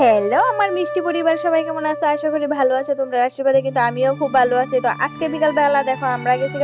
Hello আমার মিষ্টি পরিবার, সবাই কেমন আছে? আশা করি ভালো আছে, তোমরা আশীর্বাদে কিন্তু আমিও খুব ভালো আছি। তো আজকে বিকাল বেলা দেখো, আমরা গেছি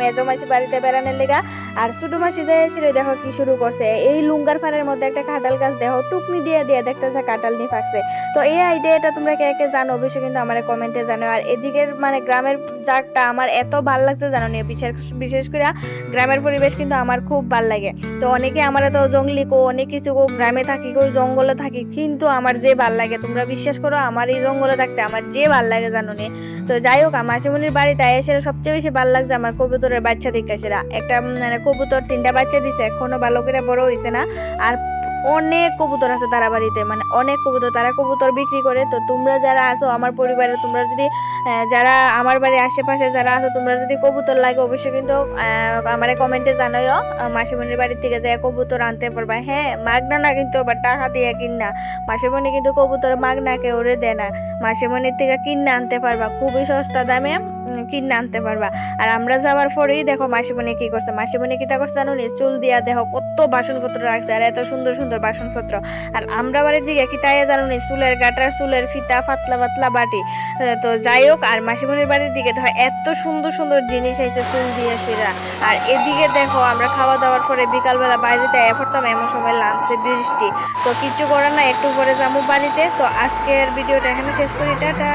মেজো মাসি বাড়িতে বেড়ানোর লেগা, আর ছোট মাসি যে এসে দেখো কি শুরু করছে। এই লুঙ্গার ফানের মধ্যে একটা কাঁঠাল গাছ, দেখো, টুকনি দিয়ে দিয়ে দেখতেছে কাঁঠাল নিয়ে ফাঁকছে তো এই আইডিয়াটা তোমরা কে কে জানো, অবশ্যই কিন্তু আমার কমেন্টে জানো আর এদিকের মানে গ্রামের জাতটা আমার এত ভালো লাগছে, জানো নি? বিশেষ বিশেষ করে গ্রামের পরিবেশ কিন্তু আমার খুব ভালো লাগে। তো অনেকে আমার তো জঙ্গলি কো, অনেক কিছু কো, গ্রামে থাকি কো, জঙ্গলে থাকি, কিন্তু আমার যে ভালো লাগে, তোমরা বিশ্বাস করো আমার এই জঙ্গলে থাকতে আমার যে ভালো লাগে জানো নি। তো যাই হোক, আমার বাড়ি তাই এসে সবচেয়ে বেশি ভালো লাগছে আমার কবুতরের বাচ্চা দেখে সেরা। একটা মানে কবুতর তিনটা বাচ্চা দিছে, এখনও ভালো করে বড় হয়েছে না। আর অনেক কবুতর আছে তারা বাড়িতে মানে অনেক কবুতর, তারা কবুতর বিক্রি করে। তো তোমরা যারা আছো আমার পরিবারে, তোমরা যদি যারা আমার বাড়ির আশেপাশে যারা আছো, তোমরা যদি কবুতর লাগে, অবশ্যই কিন্তু আমার কমেন্টে জানাইও। মাসিমণির বাড়ির থেকে যে কবুতর আনতে পারবা। হ্যাঁ মাগনা না কিন্তু আবার টাকা দিয়ে কিনা। মাসিমণি কিন্তু কবুতর মাগনা কেউ ওরে দেয় না। মাসিমণির থেকে কিনে আনতে পারবা, খুবই সস্তা দামে কিনে আনতে পারবা। আর আমরা যাওয়ার পরেই দেখো মাসিমণি কি করছে। মাসিমণি কিটা করছে জানো চুল দিয়া দেখো কত বাসনপত্র রাখছে। আর এত সুন্দর সুন্দর বাসনপত্র। আর আমরা বাড়ির দিকে কি তাই জানো নি চুলের গাটার চুলের ফিতা, পাতলা পাতলা বাটি। তো যাই হোক, আর মাসিমণির বাড়ির দিকে ধর, এত সুন্দর সুন্দর জিনিস আইছে চুল দিয়ে সেরা। আর এদিকে দেখো, আমরা খাওয়া দাওয়ার পরে বিকালবেলা বাইরেতে এফরতাম এমন সময় নামছে বৃষ্টি। তো কিছু করার না একটু পরে যাব বাড়িতে। তো আজকের ভিডিওটা এখানে শেষ করি, টাটা।